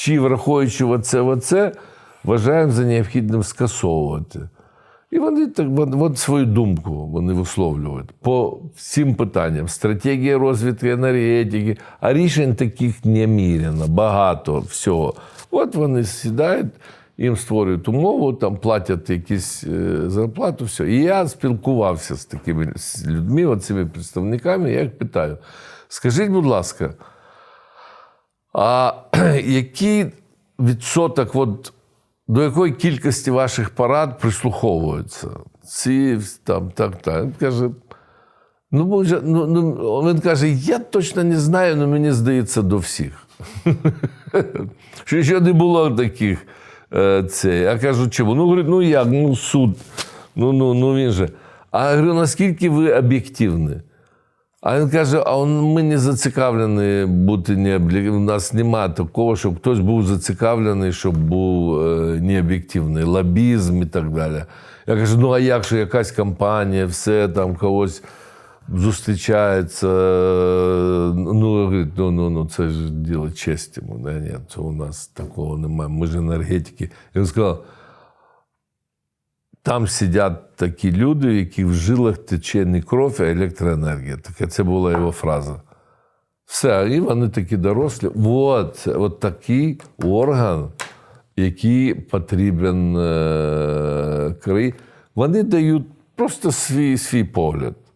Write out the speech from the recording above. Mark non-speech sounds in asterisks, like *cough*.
чи враховуючи оце, оце, вважаємо за необхідним скасовувати. І вони так от, свою думку вони висловлюють по всім питанням. Стратегія розвитку енергетики, а рішень таких неміряно, багато всього. От вони сідають, їм створюють умову, там платять якісь е, зарплату, все. І я спілкувався з такими людьми, от цими представниками, я їх питаю: скажіть, будь ласка, а *clears throat* який відсоток, от, до якої кількості ваших парад прислуховуються? Ці там, так, так. Він каже, ну, може, ну, ну, він каже, я точно не знаю, але мені здається до всіх. *laughs* Що ще не було таких. Е, це. Я кажу, чому? Ну, говорить, ну як, ну суд. Ну, ну, ну він же. А я говорю, наскільки ви об'єктивні? А він каже: а ми не зацікавлені бути необ'єктивними. У нас немає такого, щоб хтось був зацікавлений, щоб був е, необ'єктивний, лобізм і так далі. Я кажу: ну а як що якась компанія, все там когось зустрічається. е, Ну, говорить, ну, ну, ну це ж діло честі. Ну, ні, це у нас такого немає. Ми ж енергетики. Він сказав. Там сидять такі люди, яких в жилах тече не кров, а електроенергія. Така це була його фраза. Все, і вони такі дорослі. От, от такий орган, який потрібен е, країні. Вони дають просто свій, свій погляд.